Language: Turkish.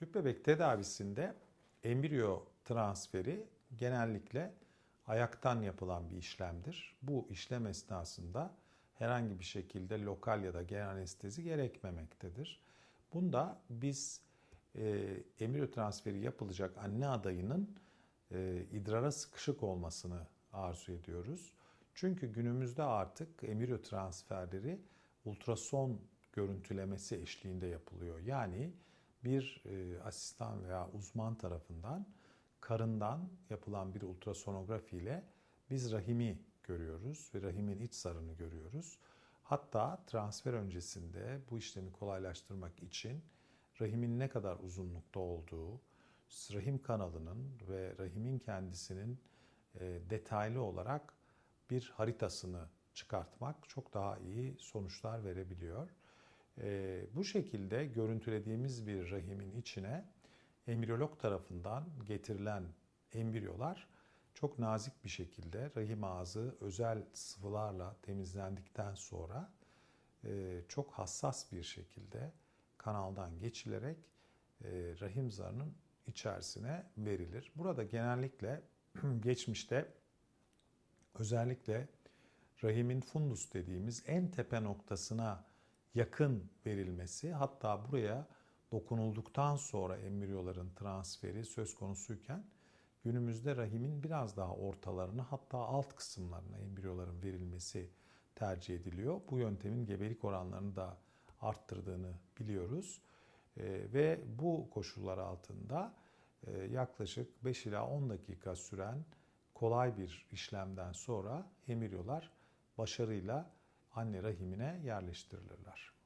Tüp bebek tedavisinde embriyo transferi genellikle ayaktan yapılan bir işlemdir. Bu işlem esnasında herhangi bir şekilde lokal ya da genel anestezi gerekmemektedir. Bunda biz e, embriyo transferi yapılacak anne adayının e, idrara sıkışık olmasını arzu ediyoruz. Çünkü günümüzde artık embriyo transferleri ultrason görüntülemesi eşliğinde yapılıyor. Yani bir e, asistan veya uzman tarafından karından yapılan bir ultrasonografi ile biz rahimi görüyoruz ve rahimin iç zarını görüyoruz. Hatta transfer öncesinde bu işlemi kolaylaştırmak için rahimin ne kadar uzunlukta olduğu, rahim kanalının ve rahimin kendisinin e, detaylı olarak bir haritasını çıkartmak çok daha iyi sonuçlar verebiliyor. E, bu şekilde görüntülediğimiz bir rahimin içine embriyolog tarafından getirilen embriyolar çok nazik bir şekilde rahim ağzı özel sıvılarla temizlendikten sonra e, çok hassas bir şekilde kanaldan geçilerek e, rahim zarının içerisine verilir. Burada genellikle geçmişte özellikle rahimin fundus dediğimiz en tepe noktasına yakın verilmesi hatta buraya dokunulduktan sonra embriyoların transferi söz konusuyken günümüzde rahimin biraz daha ortalarına hatta alt kısımlarına embriyoların verilmesi tercih ediliyor. Bu yöntemin gebelik oranlarını da arttırdığını biliyoruz. Ve bu koşullar altında yaklaşık 5 ila 10 dakika süren kolay bir işlemden sonra embriyolar başarıyla anne rahimine yerleştirilirler.